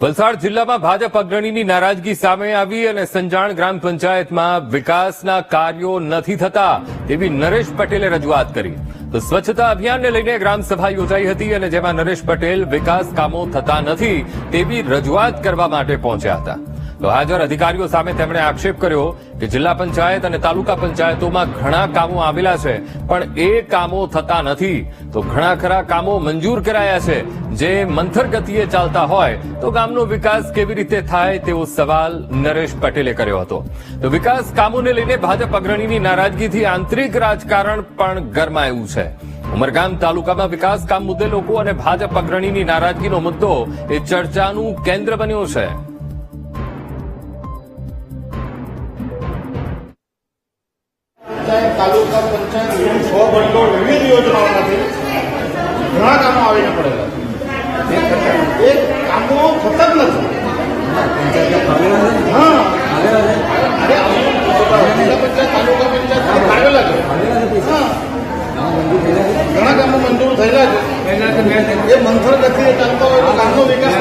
વલસાડ જિલ્લામાં ભાજપ અગ્રણીની નારાજગી સામે આવી અને સંજાણ ગ્રામ પંચાયતમાં વિકાસના કાર્યો નથી થતા તેવી નરેશ પટેલે રજૂઆત કરી. તો સ્વચ્છતા અભિયાનને લઈને ગ્રામસભા યોજાઈ હતી અને જેમાં નરેશ પટેલ વિકાસ કામો થતા નથી તેવી રજૂઆત કરવા માટે પહોંચ્યા હતા. તો હાજર અધિકારીઓ સામે તેમણે આક્ષેપ કર્યો કે જિલ્લા પંચાયત અને તાલુકા પંચાયતોમાં ઘણા કામો આવેલા છે, પણ એ કામો થતા નથી. તો ઘણા ખરા કામો મંજૂર કરાયા છે. જે મંથર ગતિએ ચાલતા હોય, તો ગામનો વિકાસ કેવી રીતે થાય તેવો સવાલ નરેશ પટેલે કર્યો હતો. તો વિકાસ કામોને લઈને ભાજપ અગ્રણીની નારાજગીથી આંતરિક રાજકારણ પણ ગરમાયું છે. ઉમરગામ તાલુકામાં વિકાસ કામ મુદ્દે લોકો અને ભાજપ અગ્રણીની નારાજગીનો મુદ્દો એ ચર્ચાનું કેન્દ્ર બન્યો છે. પંચાયત તાલુકા પંચાયત છ બંડો વિવિધ યોજનાઓમાંથી ઘણા કામો આવીને પડેલા. એ કામો થતા જ નથી. હા. તાલુકા પંચાયત આવેલા છે. ઘણા કામો મંજૂર થયેલા છે. એ મંથર નથી ચાલતા હોય તો કામનો વિકાસ?